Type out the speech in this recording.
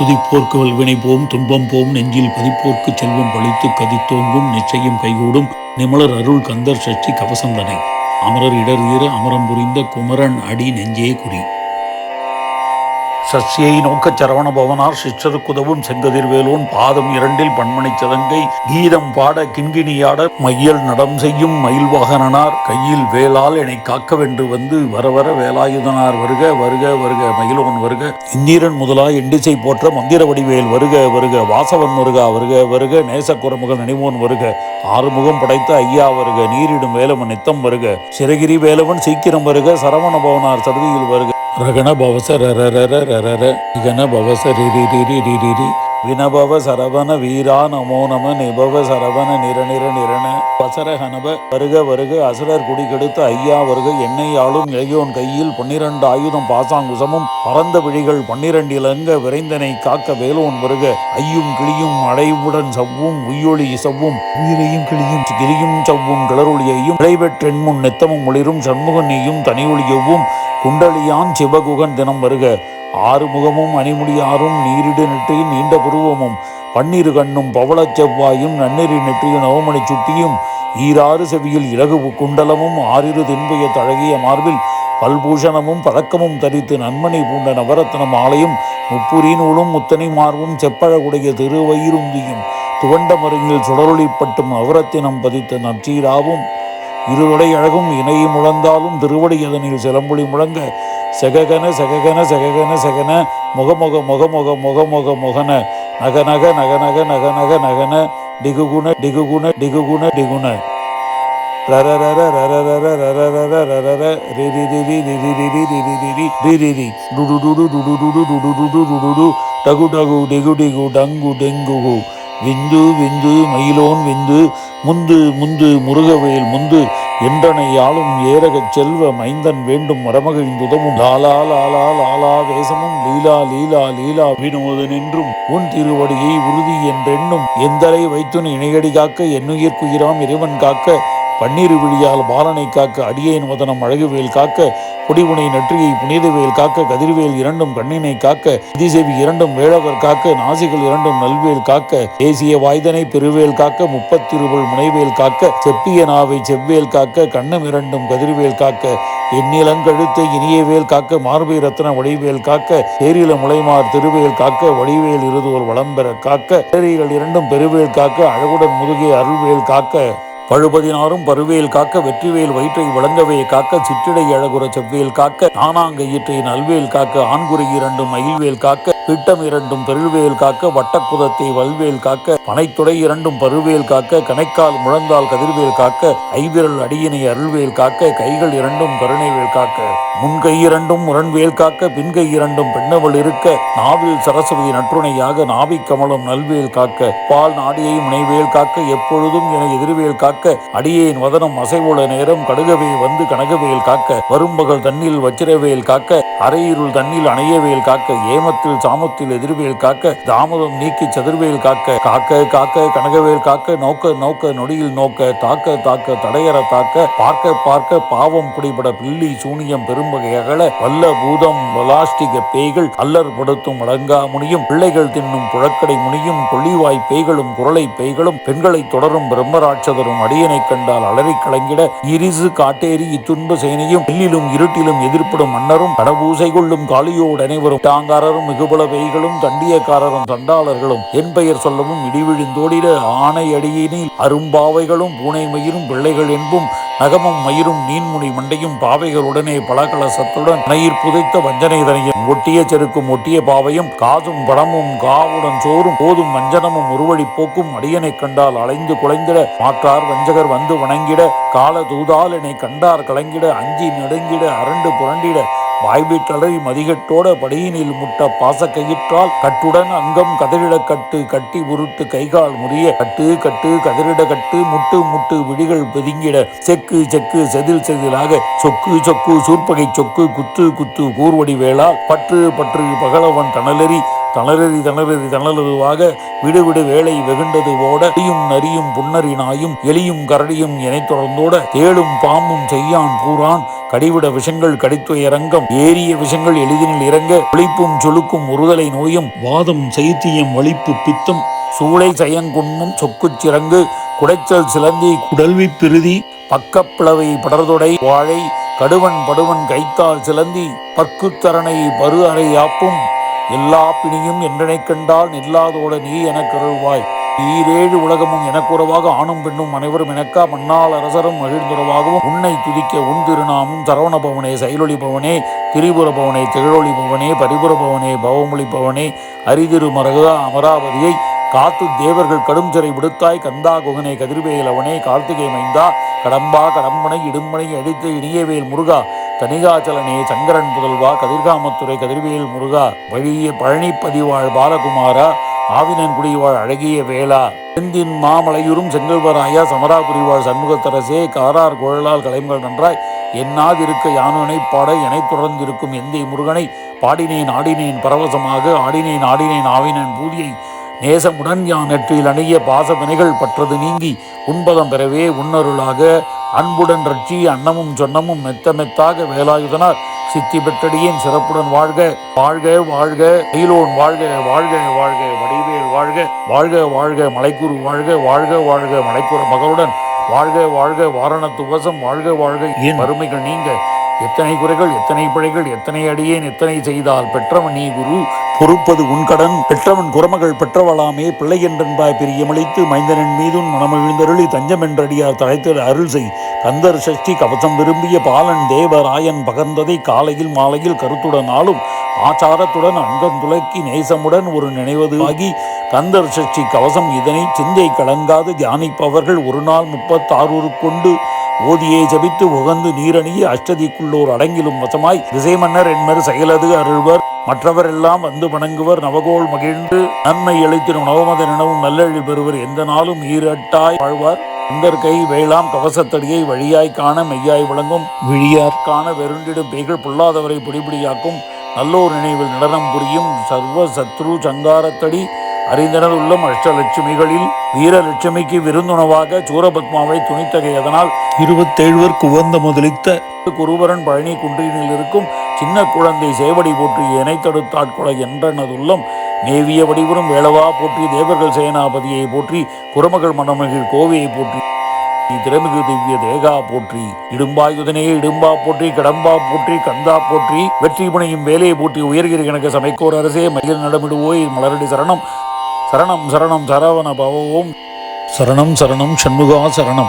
துதிப்போர்க்கு வல்வினை போம் துன்பம் போம் நெஞ்சில் பதிப்போர்க்கு செல்வம் பழித்து கதித்தோங்கும் நிச்சயம் கைகூடும் நிமலர் அருள் கந்தர் சஷ்டி கவசந்தனை. அமரர் இடர் ஈர அமரம் புரிந்த குமரன் அடி நெஞ்சே குறி சசியை நோக்க சரவண பவனார் சிற்றருக்குதவும் செங்கதிர்வேலோன் பாதம் இரண்டில் பண்மணி சதங்கை கீதம் பாட கிண்கிணியாட மையல் நடம் செய்யும் மயில் வாகனனார் கையில் வேளால் என்னை காக்கவென்று வந்து வர வர வேலாயுதனார் வருக வருக வருக மயிலோன் வருக இந்திரன் முதலா எண்டிசை போற்ற மந்திர வடிவேல் வருக வருக வாசவன் வருக வருக வருக நேசக்குறமுக நினைவோன் வருக ஆறுமுகம் படைத்த ஐயா வருக நீரிடும் வேலவன் நித்தம் வருக சிறகிரி வேலவன் சீக்கிரம் வருக சரவண பவனார் சருதியில் வருக. ரகண பவச ரரரர பவச ரிரி வினபவ சரவண வீரா நமோ நம நிபவ சரவண நிர நிர நிரண வசர ஹனப வருக வருக அசுரர் குடி கெடுத்த ஐயா வருக எண்ணெய் ஆளும் இளையோன் கையில் பன்னிரண்டு ஆயுதம் பாசாங்குசமும் பறந்த விழிகள் பன்னிரண்டிலங்க விரைந்தனை காக்க வேலோன் வருக. ஐயும் கிளியும் அடைவுடன் சவ்வும் உய்யொளி சவ்வும் உயிரையும் கிளியும் கிளியும் சவ்வும் கிளரொளியையும் விளைவெற்றென்முன் நெத்தமும் ஒளிரும் சண்முகன் நீயும் தனியொளியவும் குண்டலியான் சிவகுகன் தினம் வருக. ஆறுமுகமும் அணிமுடியாரும் நீரிடு நெற்றியும் நீண்ட புருவமும். பன்னிரு கண்ணும் பவளச் செவ்வாயும் நன்னெறி நெற்றியும் நவமணி சுட்டியும். ஈராறு செவியில் இலகு குண்டலமும் ஆறிரு தின்புய தழகிய மார்பில் பல்பூஷணமும் பழக்கமும் தரித்து நன்மணி பூண்ட நவரத்ன மாலையும் முப்புரி நூலும் முத்தனை மார்பும் செப்பழகுடைய திருவயிருந்தியும் துவண்ட மருங்கில் சுடரொளிப்பட்டும் நவரத்தினம் பதித்த நற்றீராவும் இருவடை அழகும் இணை முழந்தாலும் திருவடி அதனில் சிலம்பொலி முழங்க செககன செககன செககன செகன முகமுக முகமுக முகமுக முகன நகநக நகநக நகநக நகன டிகுகுண டிகுகுண டிகுகுண டிகுண ரரரர ரிரி ரிரி ரி டகு டகு டிகு டிகு டங்கு டெங்குகு விந்து விந்து மயிலோன் விந்து முந்து முந்து முருகவேல் முந்து என்றனை ஆளும் ஏரகச் செல்வ மைந்தன் வேண்டும் மரமகிழ்ந்துதவும் லாலா லாலா லாலா வேசமும் லீலா லீலா லீலா வினோதனென்றும் உன் திருவடியை உறுதி என்றென்னும் எந்தரை வைத்துன் இணையடி காக்க என்னுயிர்க்குயிராம் இறைவன் காக்க பன்னீர் விழியால் பாலனை காக்க அடியேன் வதனம் அழகுவேல் காக்க குடிவுனை நெற்றியை புனிதவேல் காக்க கதிர்வேல் இரண்டும் கண்ணினை காக்க திசேவி இரண்டும் வேளவர் காக்க நாசிகள் இரண்டும் நல்வேல் காக்க தேசிய வாய்தனை பெருவேல் காக்க முப்பத்திருவள் முனைவேல் காக்க செப்பிய நாவை செவ்வேல் காக்க கண்ணம் இரண்டும் கதிர்வேல் காக்க எண்ணிலங்கழுத்தை இனியவேல் காக்க மார்பை ரத்ன வடிவேல் காக்க தேரில முளைமார் திருவேல் காக்க வடிவேல் இருதோர் வளம்பெற காக்க இரண்டும் பெருவேல் காக்க அழகுடன் முதுகே அருள்வேல் காக்க. பழுபதினாரும் பருவேல் காக்க வெற்றிவேல் வயிற்றை வழங்கவே காக்க சிற்றிடை அழகுற செவ்வேல் காக்க நானாங்கயிற்றை நல்வேல் காக்க ஆண்குறி இரண்டும் மயில்வேல் காக்க பிட்டம் இரண்டும் பெருள்வேல் காக்க வட்டக்குதத்தை வல்வேல் காக்க பனைத்துடை இரண்டும் பருவேல் காக்க கணைக்கால் முழந்தால் கதிர்வேல் காக்க ஐவிரல் அடியினை அருள்வேல் காக்க கைகள் இரண்டும் கருணைவேல் காக்க முன்கை இரண்டும் முரண்வேல் காக்க பின்கை இரண்டும் பெண்ணவள் இருக்க நாவில் சரஸ்வதி நற்றுணையாக நாவிக் கமலம் நல்வேல் காக்க பால் நாடியை முனைவேல் காக்க எப்பொழுதும் என எதிர்வேல் காக்க அடியேன் வதனம் அசைவுள்ள நேரம் கடுகவே வந்து கனகவேல் காக்க வரும்பகல் தன்னில் வச்சிரவேல் காக்க அரையிருள் தன்னில் அணையவேல் காக்க ஏமத்தில் சாமத்தில் எதிர்வேல் காக்க தாமதம் நீக்கி சதுர்வேல் காக்க காக்க காக்க கனகவேல் காக்க நோக்க நோக்க நொடியில் நோக்க தாக்க தாக்க தடையற தாக்க பார்க்க பார்க்க பாவம் குடிபட பில்லி சூனியம் பெரும்பகை அகல வல்ல பூதம் வலாஸ்டிக பேய்கள் அல்லர் படுத்தும் அடங்கா முனியும் பிள்ளைகள் தின்னும் புழக்கடை முனியும் கொள்ளிவாய் பேய்களும் குரலை பேய்களும் பெண்களை தொடரும் பிரம்மராட்சதரும் அடியனை கண்டால் அலறி கலங்கிட இரிசு காட்டேரி இத்துன்ப சேனையும் எல்லிலும் இருட்டிலும் எதிர்ப்படும் மன்னரும் கடபூசை கொள்ளும் காளியோடு அனைவரும் தாங்காரரும் மிகுபல பெய்களும் தண்டியக்காரரும் தண்டாளர்களும் என் பெயர் சொல்லவும் இடிவிழுந்தோடிட ஆணை அடியினில் அரும்பாவைகளும் பூனை மயிரும் பிள்ளைகள் என்பும் நகமும் மயிரும் நீன்முனி மண்டையும் பாவைகளுடனே பலகலசத்துடன் நயிர் புதைத்த வஞ்சனை தனையும் ஒட்டிய செருக்கும் ஒட்டிய பாவையும் காதும் படமும் காவுடன் சோறும் போதும் வஞ்சனமும் ஒருவழி போக்கும் அடியனை கண்டால் அலைந்து குலைந்திட மாற்றார் வஞ்சகர் வந்து வணங்கிட கால தூதால் என்னை கண்டார் கலங்கிட அஞ்சி நெடுங்கிட அரண்டு புரண்டிட. வாய்விட்டலறி மதிகட்டோட படியினில் முட்ட பாச கையிற்றால் கட்டுடன் அங்கம் கதறிட கட்டு கட்டி உருட்டு கைகால் முறிய கட்டு கட்டு கதறிட கட்டு முட்டு முட்டு விழிகள் பெதுங்கிட. செக்கு செக்கு செதில் செதிலாக சொக்கு சொக்கு சூர்பகை சொக்கு குத்து குத்து கூர்வடி வேளால் பற்று பற்று பகலவன் தணலறி தளரதி தளரதி தளரதுவாக விடுவிடு வேலை வெகுண்டது ஓட அடியும் நரியும் புன்னரி நாயும் எலியும் கரடியும் இணை தொடர்ந்தோட தேளும் பாம்பும் செய்யான் கூறான் கடிவிட விஷங்கள் கடித்துயரங்கம் ஏறிய விஷங்கள் எளிதினில் இறங்க ஒளிப்பும் சொலுக்கும் ஒருதலை நோயும் வாதம் சைத்தியம் வலிப்பு பித்தம். சூளை சயங்குன்னும் சொக்குச் சிறங்கு குடைச்சல் சிலந்தி குடல்வி பிரிதி பக்கப்பிளவை படர்தொடை வாழை கடுவன் படுவன் கைத்தால் சிலந்தி பக்குத்தரணை பரு அறை ஆப்பும். எல்லா பிணியும் என்றனைக் கண்டால் நில்லாதோட நீ எனக் கருள்வாய். ஈரேழு உலகமும் எனக்குறவாக ஆணும் பெண்ணும் அனைவரும் எனக்கா மன்னால் அரசரும் மகிழ்ந்துறவாகவும் உன்னை துதிக்க உன் திருநாமும் சரவண பவனே செயலொளி பவனே திரிபுர பவனே திகழொளி பவனே பரிபுர பவனே பவமொழி பவனே அரிதிரு மரகதா அமராவதியை காத்து தேவர்கள் கடும் சிறை விடுத்தாய். கந்தா குகனே கதிர்வேலவனே கார்த்திகை மைந்தா கடம்பா கடம்பனை இடும்பனை அடித்து இனியவேல் முருகா தனிகாச்சலனே சங்கரன் புதல்வா கதிர்காமத்துறை கதிர்வேல் முருகா வழிய பழனி பதிவாழ் பாலகுமாரா ஆவினன் குடிவாழ் அழகிய வேளா செந்தின் மாமலையூரும் செங்கல்வராயா சமராபுரிவாழ் சண்முகத்தரசே காரார் குழலால் கலைமகள் நன்றாய் என்னாதிருக்க யானுனை பாட எனைத் தொடர்ந்திருக்கும் எந்தை முருகனை பாடினேன் ஆடினேன் பரவசமாக ஆடினேன் ஆடினேன் ஆவினன் பூதியை நேசமுடன் யான் நெற்றியில் அணிய பாச வினைகள் பற்றது நீங்கி உண்பதம் பெறவே உன்னருளாக அன்புடன் ரட்சி அன்னமும் சொன்னமும் மெத்த மெத்தாக வேலாயுதனார். சித்தி பெற்றடியேன் சிறப்புடன் வாழ்க வாழ்க வாழ்க ஈலோன் வாழ்க வாழ்க வாழ்க வடிவேல் வாழ்க வாழ்க வாழ்க மலைக்கூறு வாழ்க வாழ்க வாழ்க மலைக்குற மகளுடன் வாழ்க வாழ்க வாரணத்து வசம் வாழ்க வாழ்க. ஏன் வறுமைகள் நீங்க. எத்தனை குறைகள் எத்தனை பிழைகள் எத்தனை அடியேன் எத்தனை செய்தால் பெற்றவன் நீ குரு? பொறுப்பது உன் கடன். பெற்றவன் குரமகள் பெற்றவளாமே. பிள்ளை என்றென்பாய் பிரியமளித்து மைந்தனின் மீதும் மனமகிழ்ந்தருளி தஞ்சம் என்றடியார் தழைத்து அருள் செய். கந்தர் சஷ்டி கவசம் விரும்பிய பாலன் தேவராயன் பகர்ந்ததை காலையில் மாலையில் கருத்துடனாலும் ஆச்சாரத்துடன் அங்கந்துலக்கி நேசமுடன் ஒரு நினைவது ஆகி கந்தர் சஷ்டி கவசம் இதனை சிந்தை கலங்காது தியானிப்பவர்கள் ஒரு நாள் முப்பத்தாறு கொண்டு ஓதியை ஜபித்து உகந்து நீரணிய அஷ்டதிக்குள்ளோர் அடங்கிலும் வசமாய் திசை மன்னர் என்பர் செயலது அருள்வர். மற்றவர் எல்லாம் வந்து வணங்குவர் நவகோள் மகிழ்ந்து நன்மை எழுத்திடும் நவமத நினவும் நல்லழி பெறுவர். எந்த நாளும் ஈரட்டாய் வாழ்வார். அந்தர் வேளாம் கவசத்தடியை வழியாய் காண மெய்யாய் விளங்கும் விழியார். காண வெருண்டிடும் பேய்கள் பொல்லாதவரை பிடிபிடியாக்கும். நல்லோர் நினைவில் நடனம் புரியும் சர்வ சத்ரு சங்காரத்தடி. அறிந்தனர் உள்ளம் அஷ்டலட்சுமிகளில் வீரலட்சுமிக்கு விருந்துணவாக சூரபத்மாவை துணித்தகையதனால் இருபத்தேழுவர் குவந்த முதலித்த குருவரன் பழனி குன்றினில் இருக்கும் சின்ன குழந்தை சேவடி போற்றி எனை தடுத்தாட்கொலை என்றனதுள்ளம். மேவிய வடிவரும் வேளவா போற்றி தேவர்கள் சேனாபதியை போற்றி குரமகள் மணமகள் கோவையை போற்றி திறமிகு திவ்ய தேகா போற்றி இடும்பாயுதனே இடும்பா போற்றி கடம்பா போற்றி கந்தா போற்றி வெற்றி புனையும் வேலையை போற்றி உயர்கிற கணக்கு சமைக்கோர் அரசே மயில் நடமிடுவோய் மலரடி சரணம். சரணம் சரணம் சரவண பவவோம். சரணம் சரணம் சண்முகா சரணம்.